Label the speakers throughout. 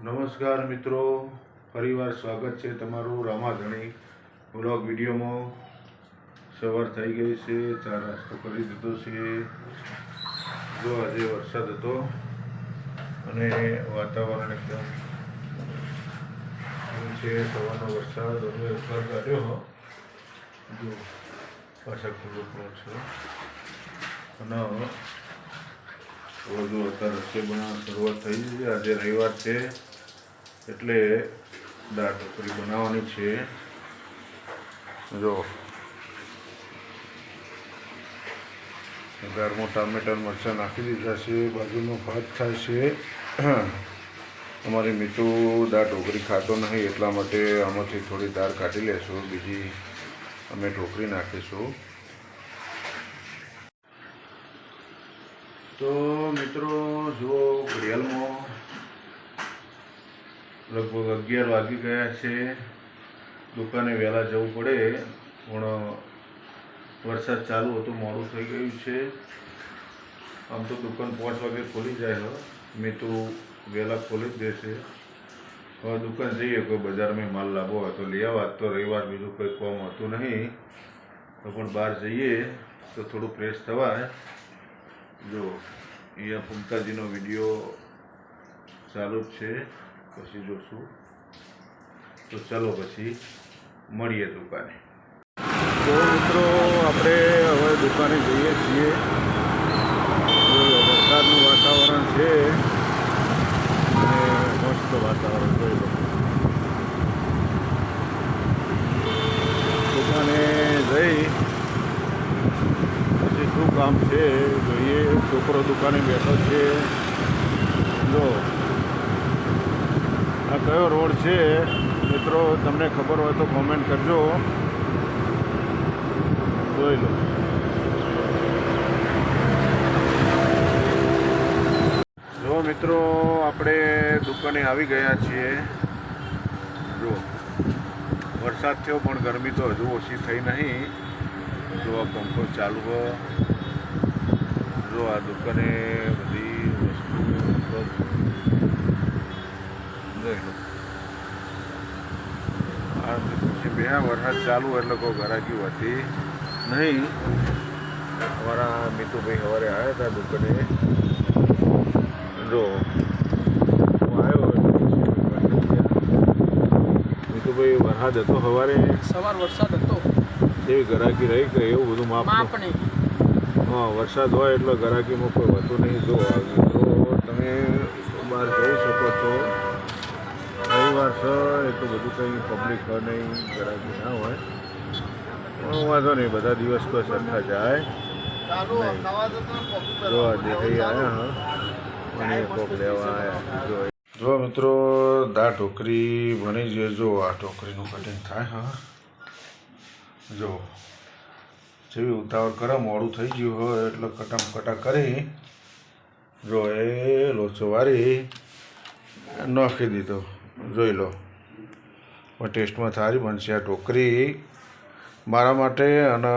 Speaker 1: નમસ્કાર મિત્રો. ફરીવાર સ્વાગત છે તમારું રામાધણી વ્લોગ વિડીયોમાં. સવાર થઈ ગઈ છે ચા નાસ્તો કરી દીધો છે. જો આજે વરસાદ હતો અને વાતાવરણ એકદમ છે, સવારનો વરસાદ હવે ઉપર કાઢ્યો જો પાછા ખુલ્લો પણ છે અને વધુ અત્યારે રસોઈ બનાવવાની શરૂઆત થઈ ગઈ છે. આજે રવિવાર છે. એટલે દાળ ઢોકળી બનાવવાની છે. જો. ગરમો ટામેટા મરચાં નાખી દીધા છે, બાજુનો ભાત થાય છે. અમારી મીઠું દાળ ઢોકળી ખાતો નહીં, એટલા માટે આમાંથી થોડી દાળ કાઢી લેશું, બીજી અમે ઢોકળી નાખીશું. તો મિત્રો, જુઓ, ઘડિયાળમાં લગભગ અગિયાર વાગી ગયા છે. દુકાને વહેલા જવું પડે, પણ વરસાદ ચાલુ હતો, મોડું થઈ ગયું છે. આમ તો દુકાન પાંચ વાગે ખોલી જાય, હ. મેં તો વહેલા ખોલી જ દેશે હવે દુકાન જઈએ, કોઈ બજારમાં માલ લાવવો હોય તો લઈ આવવા તો રવિવાર બીજું કંઈ કોમ હતું નહીં. તો પણ બહાર જઈએ, તો થોડું ફ્રેશ થવાય. જો, અહીંયા પુમતાજીનો વીડિયો ચાલુ જ છે. પછી જોશું. તો ચલો પછી મળીએ દુકાને. તો મિત્રો, આપણે હવે દુકાને જઈએ છીએ. વરસાદનું વાતાવરણ છે, અને મસ્ત વાતાવરણ જોઈ દુકાને જઈ, પછી શું કામ છે, જોઈએ. છોકરો દુકાને બેઠો છે. જો આ કયો રોડ છે? મિત્રો, તમને ખબર હોય તો કોમેન્ટ કરજો. જોઈ લો. જો મિત્રો, આપણે દુકાને આવી ગયા છીએ. જો વરસાદ થયો પણ ગરમી તો હજુ ઓછી થઈ નહીં. જો આ પંખો ચાલુ હોય. જો આ દુકાને બધી વસ્તુ જોઈ લો. બે વરસાદ ચાલુ એટલે કોઈ ગરાકી હતી નહીં. અમારા મીતુભાઈ સવારે આવ્યા હતા દુકાને. જો મીતુભાઈ વરસાદ હતો સવારે.
Speaker 2: સવાર વરસાદ હતો.
Speaker 1: એવી ગરાકી રહી કે એવું બધું માપ
Speaker 2: માપને
Speaker 1: હા વરસાદ હોય એટલે ગરાકીમાં કોઈ વધુ નહીં. જો તમે બહાર જોઈ શકો છો. રવિવાર છે એટલું બધું કંઈ પબ્લિક હોય નહીં ગરાકી ના હોય. પણ વાંધો નહીં બધા દિવસ કોઈ સરખા જાય. નહીં. જો આ દેખાઈ આવ્યા હા. અને કોક લેવા આવ્યા જો જો મિત્રો દા ઢોકરી બની છે. જો આ ઢોકરીનું કટિંગ થાય હા. જો. જેવી ઉતાવળ કરે મોડું થઈ ગયું હોય એટલે કટામ કટા કરી. જો એ લોચો વારી નાખી દીધો. જોઈ લો. ટેસ્ટમાં સારી બનશે. આ ટોકરી મારા માટે અને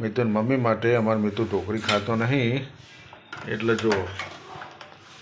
Speaker 1: મિતુન મમ્મી માટે અમારો મિતુ ટોકરી ખાતો નહીં. એટલે જો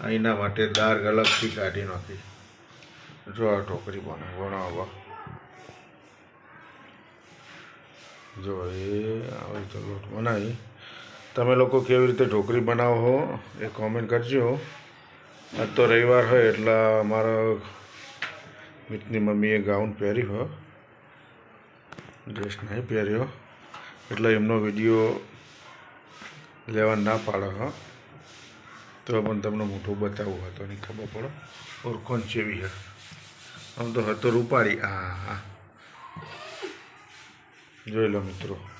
Speaker 1: અહીંના માટે દાળ અલગથી કાઢી નાખી. જો આ ટોકરી બને બનાવવા જો એ આવી રીતે લોટ બનાવી. તમે લોકો કેવી રીતે ઢોકરી બનાવો એ કોમેન્ટ કરજો. આજ તો રવિવાર હોય એટલે અમારા મિતની મમ્મીએ ગાઉન પહેર્યું હો. ડ્રેસ નહીં પહેર્યો. એટલે એમનો વીડિયો લેવા ના પાડે હો. તો પણ તમને મોટું બતાવવું હતો નહીં ખબર પડે. ઓળખોન ચેવી હે? આમ તો હતો રૂપાળી. હા હા જોઈ લો મિત્રો.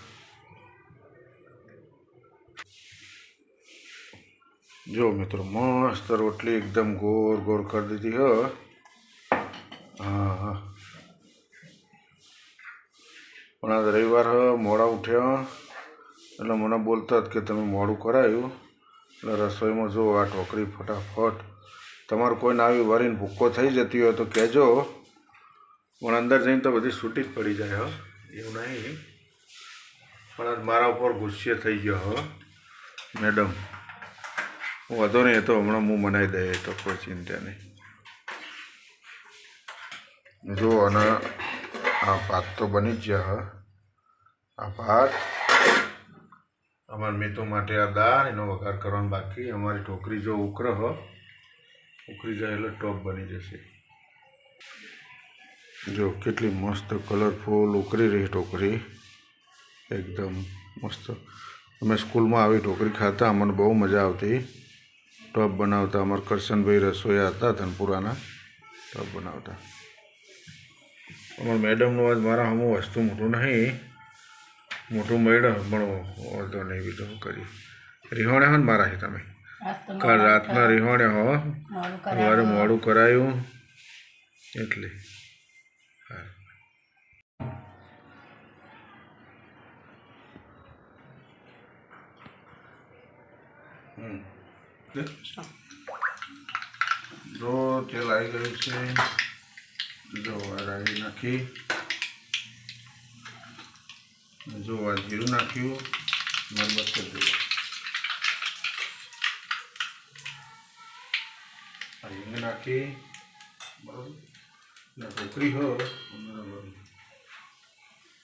Speaker 1: જો મિત્રો, મસ્ત રોટલી એકદમ ગોળ ગોળ કરી દીધી, હ. હા હા પણ આજ રવિવાર મોડા ઉઠ્યા એટલે મને બોલતા જ કે તમે મોડું કરાયું. એટલે રસોઈમાં જો આ ટોકરી ફટાફટ. તમારું કોઈને આવી વરીને ભૂક્કો થઈ જતી હોય તો કહેજો. પણ અંદર જઈને તો બધી છૂટી જ પડી જાય, હો. એવું નહીં. પણ આજ મારા ઉપર ગુસ્સે થઈ ગયો, હો. મેડમ. વાંધો નહીં, એ તો હમણાં હું મનાવી દે, એ તો કોઈ ચિંતા નહીં. જો, અને આ ભાત તો બની જ ગયા આ ભાત, અમારા મિત્રો માટે આ દાળ, એનો વઘાર કરવાનો બાકી. અમારી ઢોકરી જો ઉકર, હ. ઉકળી જાય એટલે ટોપ બની જશે. જો, કેટલી મસ્ત કલરફુલ ઉકળી રહી ઢોકરી એકદમ મસ્ત. અમે સ્કૂલમાં આવી ઢોકરી ખાતા, અમને બહુ મજા આવતી. ટોપ બનાવતા અમારા કરશનભાઈ રસોઈયા હતા ધનપુરાના. ટોપ બનાવતા. અમારા મેડમનું આજ મારા હમું વસ્તુ મોટું નહીં. મોટું મેડમ પણ વાંધો નહીં બીજું કરી રિહોણે હો ને મારા છે તમે? કાલ રાતના રિહોણે હો. સવારે મોડું કરાયું. એટલે. હા હમ. જો તેલ આવી ગયું છે. જો આ રાઈ નાખી. જો આ જીરું નાખ્યું મરબત કરી દીધું. હિંગ નાખી. બરાબર. ને ઢોકળી હો.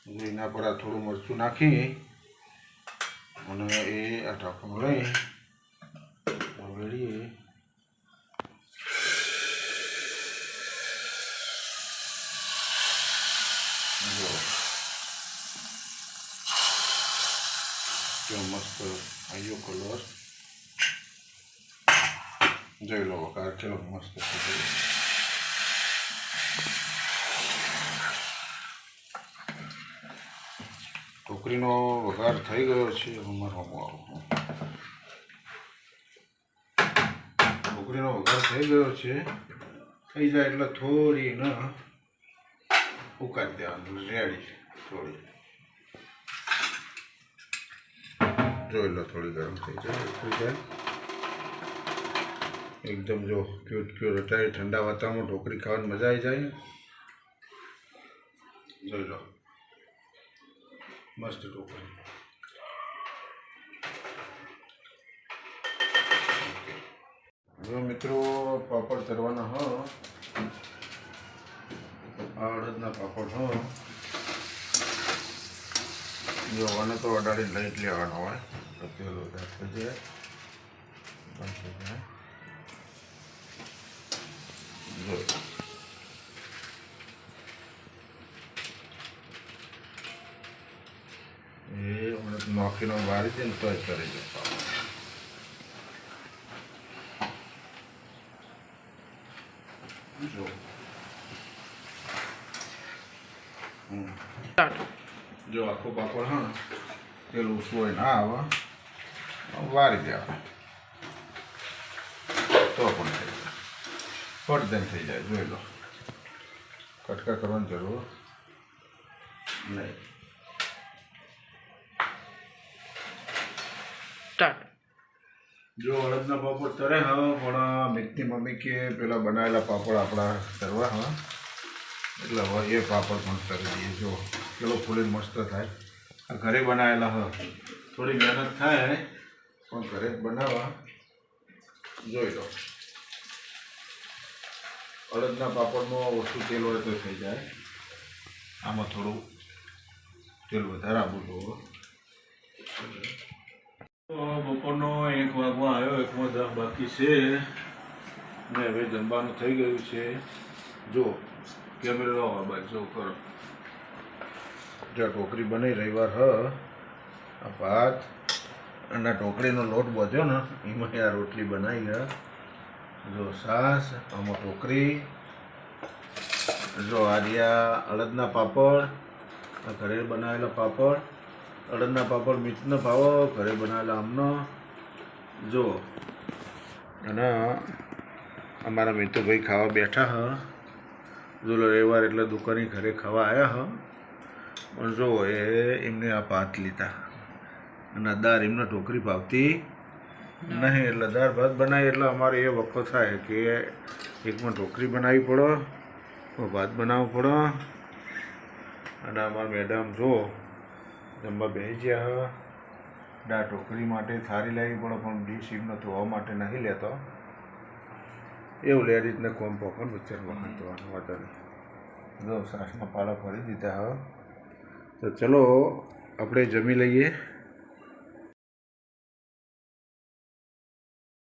Speaker 1: એના પર થોડું મરચું નાખી. અને એ આ ઢાંકણું લઈ વળીએ જો મસ્ત આવ્યો કલર જોઈ લો વઘાર કેવો મસ્ત ટોકરીનો વઘાર થઈ ગયો છે અમારો ઢોકરીનો વઘાર થઈ ગયો છે. થઈ જાય એટલે થોડી ન ઉકાળી દેવાનું, રેડી થોડી. જોઈ લો થોડી ગરમ થઈ જાય થઈ જાય. એકદમ જો ક્યુટ ક્યુટ અત્યારે ઠંડા વાતાવરણમાં ઢોકળી ખાવાની મજા આવી જાય. જોઈ લો. મસ્ત ઢોકળી. જો મિત્રો, પાપડ તરવાના હ. આ અડદના પાપડ હો. જો આને તો અડાડી લઈ લેવાનો હોય. તો થઈ જાય. થઈ જાય. જો. એ નોકીનો વારી દે ને તો કરી દે પાપડ જો. જો આખો પાપડ હા ઓછું હોય ના આવે વારી દેવા તો પણ થઈ જાય. ફટદન થઈ જાય, જોઈ લો. કટકા કરવાની જરૂર નહીં. જો અડદના પાપડ તરે હા, પણ મિતની મમ્મી કે પેલા બનાવેલા પાપડ આપણા તરવા હા. એટલે હવે એ પાપડ પણ તરી દઈએ. જો, પેલો ફૂલી મસ્ત થાય. આ ઘરે બનાવેલા, હ. થોડી મહેનત થાય, પણ ઘરે બનાવવા. જોઈ લો. અડદના પાપડમાં ઓછું તેલ હોય તો થઈ જાય. આમાં થોડું તેલ વધારે આપવું તો બપોરનો એક વાગવા આવ્યો એકમાં વાગ બાકી છે. ને હવે જમવાનું થઈ ગયું છે. જો, કેમેરો બાજુ કરો. જો ટોકરી બની રવિવાર, હ. આ ભાત અને ટોકરીનો લોટ બધ્યો ને એમાં આ રોટલી બનાવી, હ. જો સાસ, આમાં ઢોકરી જો આર્યા અડદના પાપડ ઘરે બનાવેલા પાપડ. અડદના પાપડ, મીઠનો ભાવો ઘરે બનાવેલા આમનો જો અને અમારા મિતુભાઈ ખાવા બેઠા હ. જો રવિવાર એટલે દુકાની ઘરે ખાવા આવ્યા હ. પણ જો એ એમને આ ભાત લીધા. અને દાળ એમને ઢોકરી ભાવતી નહીં. એટલે દાળ ભાત બનાવી, એટલે અમારે એ વખત થાય કે એકમાં ઢોકરી બનાવી પડો ભાત બનાવવો પડો. અને અમારા મેડમ જો જમવા બેસી ગયા દા ટોકરી માટે થારી લાવી પડે પણ ડીશ એમને ધોવા માટે નહીં લેતો. એવું લે રીતના કોમ પકડ વચ્ચે વખત ધોવાનું નહીં. જો સાસમાં પાલા ભરી દીધા હવે તો ચલો આપણે જમી લઈએ.